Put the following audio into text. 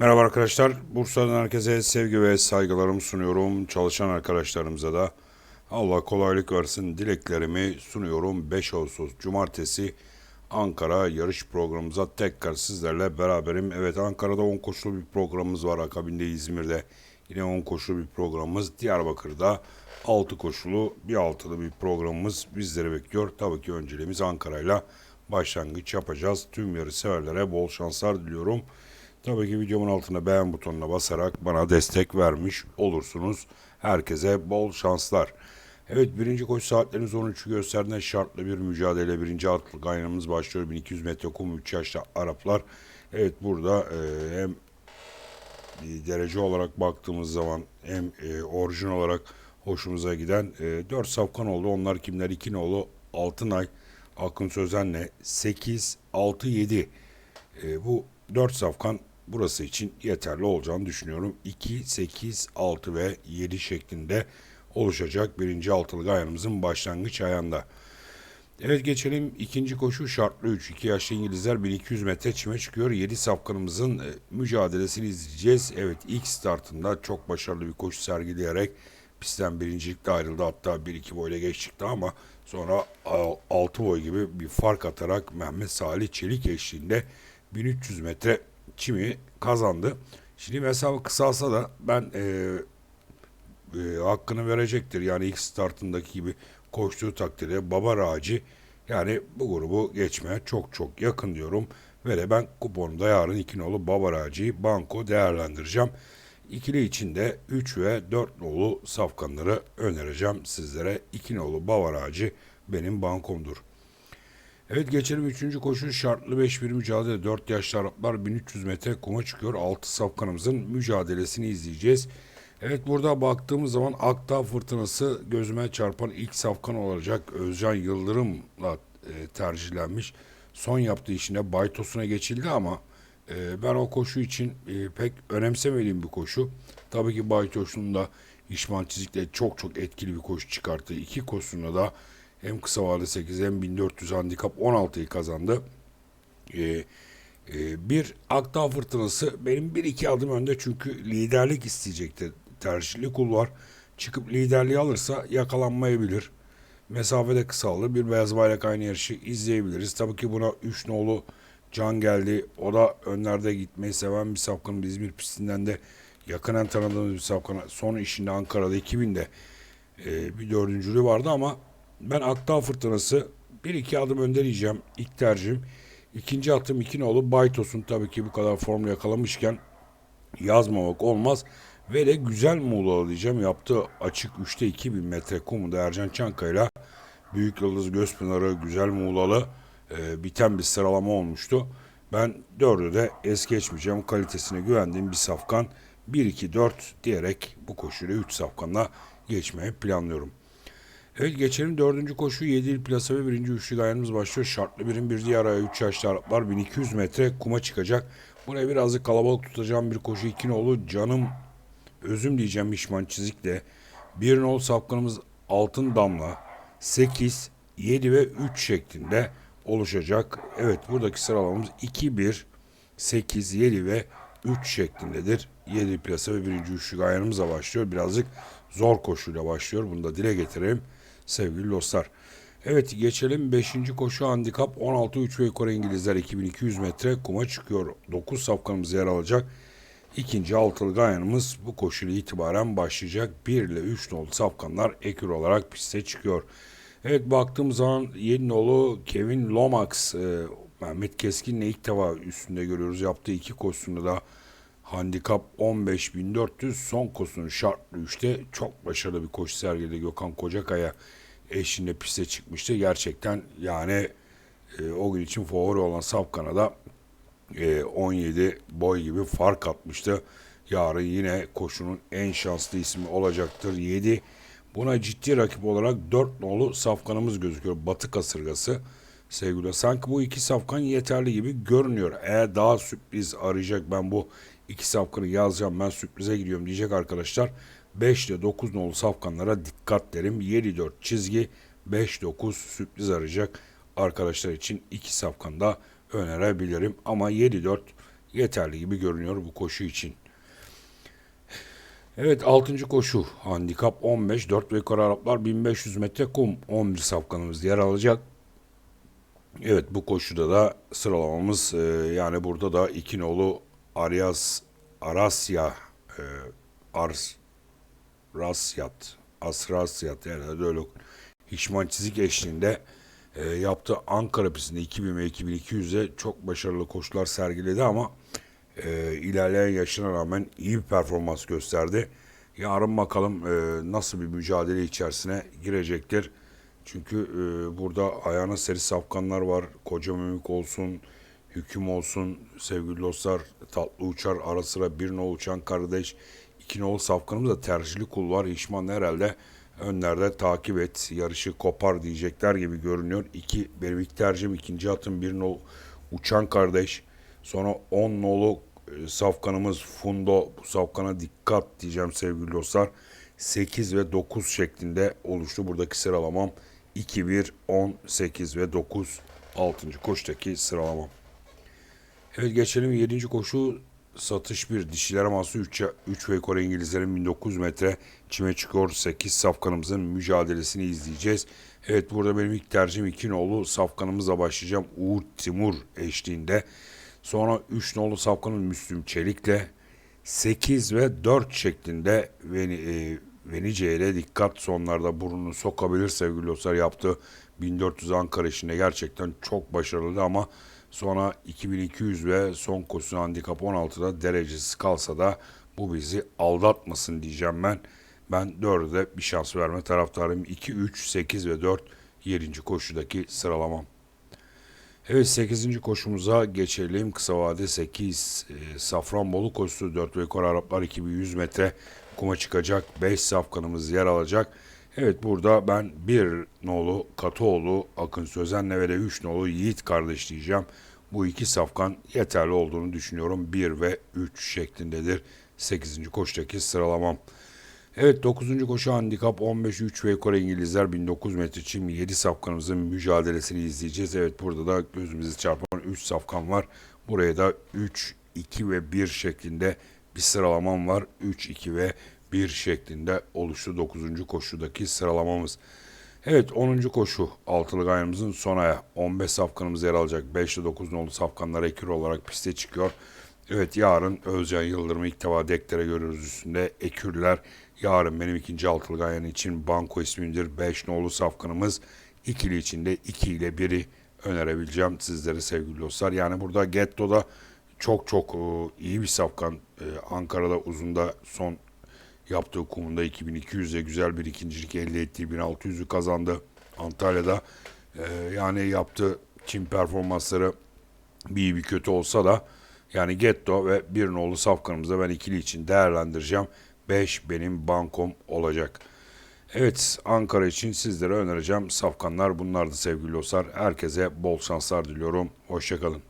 Merhaba arkadaşlar. Bursa'dan herkese sevgi ve saygılarımı sunuyorum. Çalışan arkadaşlarımıza da Allah kolaylık versin dileklerimi sunuyorum. 5 Ağustos Cumartesi Ankara yarış programımıza tekrar sizlerle beraberim. Evet Ankara'da 10 koşulu bir programımız var. Akabinde İzmir'de yine 10 koşulu bir programımız. Diyarbakır'da 6 koşulu bir altılı bir programımız bizleri bekliyor. Tabii ki önceliğimiz Ankara'yla başlangıç yapacağız. Tüm yarış severlere bol şanslar diliyorum. Tabii ki videomun altına beğen butonuna basarak bana destek vermiş olursunuz. Herkese bol şanslar. Evet birinci koşu saatlerimiz 13'ü gösterdiğinde şartlı bir mücadele. Birinci atlık aynamız başlıyor. 1200 metre kum 3 yaşlı Araplar. Evet burada e, hem derece olarak baktığımız zaman hem e, orijin olarak hoşumuza giden e, 4 safkan oldu. Onlar kimler? İkinoğlu, Altınay, Akın Sözen'le 8, 6, 7. E, bu 4 safkan burası için yeterli olacağını düşünüyorum. 2, 8, 6 ve 7 şeklinde oluşacak birinci altılı ayağımızın başlangıç ayağında. Evet geçelim ikinci koşu şartlı 3. 2 yaşlı İngilizler 1200 metre çime çıkıyor. 7 safkanımızın e, mücadelesini izleyeceğiz. Evet ilk startında çok başarılı bir koşu sergileyerek pistten birincilikle ayrıldı. Hatta 1-2 boyla geç çıktı ama sonra 6 boy gibi bir fark atarak Mehmet Salih Çelik eşliğinde 1300 metre çimi kazandı. Şimdi mesafe kısalsa da ben e, e, hakkını verecektir. Yani ilk startındaki gibi koştuğu takdirde Baba Raci yani bu grubu geçmeye çok çok yakın diyorum. Ve de ben kuponumda yarın iki nolu Baba Raci'yi banko değerlendireceğim. İkili için de 3 ve 4 nolu safkanları önereceğim sizlere. 2 nolu Baba Raci benim bankomdur. Evet geçelim 3. koşu şartlı 5 bir mücadele. 4 yaşlı Araplar 1300 metre kuma çıkıyor. 6 safkanımızın mücadelesini izleyeceğiz. Evet burada baktığımız zaman Akdağ Fırtınası gözüme çarpan ilk safkan olacak. Özcan Yıldırım'la e, tercihlenmiş. Son yaptığı işine Baytos'una geçildi ama e, ben o koşu için e, pek önemsemediğim bir koşu. Tabii ki Baytos'un da İşman Çizik'le çok çok etkili bir koşu çıkarttı. İki koşusunda da hem kısa vade 8 hem 1400 handikap 16'yı kazandı. Ee, e, bir Akdağ Fırtınası benim bir iki adım önde çünkü liderlik isteyecekti. Tercihli kulvar çıkıp liderliği alırsa yakalanmayabilir. Mesafede kısalır. Bir beyaz bayrak aynı yarışı izleyebiliriz. Tabii ki buna 3 nolu Can geldi. O da önlerde gitmeyi seven bir safkanın İzmir pistinden de yakından tanıdığımız bir safkan. Son işinde Ankara'da 2000'de e, bir dördüncülüğü vardı ama ben Akdağ Fırtınası bir iki adım önde diyeceğim. İlk tercihim. İkinci atım iki nolu Baytos'un tabii ki bu kadar formlu yakalamışken yazmamak olmaz. Ve de güzel Muğla'lı diyeceğim. Yaptığı açık 3'te 2000 metre kumunda Ercan Çankaya'yla Büyük Yıldız Gözpınarı Güzel Muğla'lı e, biten bir sıralama olmuştu. Ben dördü de es geçmeyeceğim. Kalitesine güvendiğim bir safkan 1-2-4 diyerek bu koşuyla 3 safkanla geçmeyi planlıyorum. Evet geçelim dördüncü koşu 7 plasa ve birinci üçlü gayemiz başlıyor. Şartlı birin bir diğer aya 3 yaşlı Araplar 1200 metre kuma çıkacak. Buraya birazcık kalabalık tutacağım bir koşu. iki nolu canım özüm diyeceğim Mişman Çizik'le. Bir nol safkanımız Altın Damla 8, 7 ve 3 şeklinde oluşacak. Evet buradaki sıralamamız 2, 1, 8, 7 ve 3 şeklindedir. 7 plasa ve birinci üçlü ayarımızla başlıyor. Birazcık zor koşuyla başlıyor. Bunu da dile getireyim sevgili dostlar. Evet geçelim 5. koşu handikap 16 3 ve yukarı İngilizler 2200 metre kuma çıkıyor. 9 safkanımız yer alacak. İkinci altılı gayanımız bu koşuyla itibaren başlayacak. 1 ile 3 nolu safkanlar ekür olarak piste çıkıyor. Evet baktığımız zaman yeni nolu Kevin Lomax e, Mehmet Keskin'le ilk defa üstünde görüyoruz. Yaptığı iki koşusunda da handikap 15.400 son koşusunu şartlı 3'te çok başarılı bir koşu sergiledi Gökhan Kocakaya eşinde piste çıkmıştı. Gerçekten yani e, o gün için favori olan Safkan'a da e, 17 boy gibi fark atmıştı. Yarın yine koşunun en şanslı ismi olacaktır. 7 Buna ciddi rakip olarak 4 nolu safkanımız gözüküyor. Batı kasırgası sevgili. Sanki bu iki safkan yeterli gibi görünüyor. Eğer daha sürpriz arayacak ben bu iki safkanı yazacağım ben sürprize gidiyorum diyecek arkadaşlar. 5 ile 9 nolu safkanlara dikkat derim. 7-4 çizgi 5-9 sürpriz arayacak arkadaşlar için iki safkan da önerebilirim. Ama 7-4 yeterli gibi görünüyor bu koşu için. Evet 6. koşu handikap 15 4 ve yukarı Araplar 1500 metre kum 11 safkanımız yer alacak. Evet bu koşuda da sıralamamız e, yani burada da iki nolu Arias Arasya e, Ars Rasyat Asrasyat herhalde öyle Hişman Çizik eşliğinde e, yaptığı Ankara pistinde 2000 ve 2200'e çok başarılı koşular sergiledi ama e, ilerleyen yaşına rağmen iyi bir performans gösterdi. Yarın bakalım e, nasıl bir mücadele içerisine girecektir. Çünkü e, burada ayağına seri safkanlar var. Koca Mümük olsun, Hüküm olsun, sevgili dostlar tatlı uçar ara sıra bir nol uçan kardeş. İki nol safkanımız da tercihli kul var. İşman herhalde önlerde takip et. Yarışı kopar diyecekler gibi görünüyor. İki, benim ilk tercihim ikinci atım bir nol uçan kardeş. Sonra 10 nolu e, safkanımız Fundo. Bu safkana dikkat diyeceğim sevgili dostlar. 8 ve 9 şeklinde oluştu buradaki sıralamam. 2, 1, 10, 8 ve 9 6. koştaki sıralamam. Evet geçelim 7. koşu satış 1 dişilere mahsus 3, 3 ve yukarı İngilizlerin 1900 metre çime çıkıyor. 8 safkanımızın mücadelesini izleyeceğiz. Evet burada benim ilk tercihim 2 nolu safkanımızla başlayacağım. Uğur Timur eşliğinde. Sonra 3 nolu safkanın Müslüm Çelik'le 8 ve 4 şeklinde Veni, e, Venice ile dikkat. Sonlarda burnunu sokabilir sevgili dostlar. Yaptığı 1400 Ankara işinde gerçekten çok başarılı ama sonra 2200 ve son koşusu handikap 16'da derecesi kalsa da bu bizi aldatmasın diyeceğim ben. Ben 4'e bir şans verme taraftarıyım. 2, 3, 8 ve 4 7. koşudaki sıralamam. Evet 8. koşumuza geçelim. Kısa vade 8 e, Safranbolu koşusu 4 ve yukarı Araplar 2100 metre kuma çıkacak. 5 safkanımız yer alacak. Evet burada ben 1 nolu Katoğlu Akın Sözen'le ve de 3 nolu Yiğit kardeş diyeceğim. Bu iki safkan yeterli olduğunu düşünüyorum. 1 ve 3 şeklindedir 8. koştaki sıralamam. Evet 9. koşu handikap 15 3 ve yukarı İngilizler 1900 metre çim 7 safkanımızın mücadelesini izleyeceğiz. Evet burada da gözümüzü çarpan 3 safkan var. Buraya da 3, 2 ve 1 şeklinde bir sıralamam var. 3, 2 ve 1 şeklinde oluştu 9. koşudaki sıralamamız. Evet 10. koşu altılı gayrımızın son aya 15 safkanımız yer alacak. 5 ile 9 nolu safkanlar ekür olarak piste çıkıyor. Evet yarın Özcan Yıldırım'ı ilk defa deklere görüyoruz üstünde. Ekürler yarın benim ikinci altılı gayen için banko ismindir. 5 nolu safkanımız ikili içinde 2 ile 1'i önerebileceğim sizlere sevgili dostlar. Yani burada Getto'da çok çok e, iyi bir safkan. E, Ankara'da uzunda son yaptığı kumunda 2200'e güzel bir ikincilik elde ettiği 1600'ü kazandı. Antalya'da e, yani yaptığı çim performansları bir iyi bir kötü olsa da yani Getto ve bir nolu safkanımızda ben ikili için değerlendireceğim. 5 benim bankom olacak. Evet Ankara için sizlere önereceğim safkanlar bunlardı sevgili dostlar. Herkese bol şanslar diliyorum. Hoşçakalın.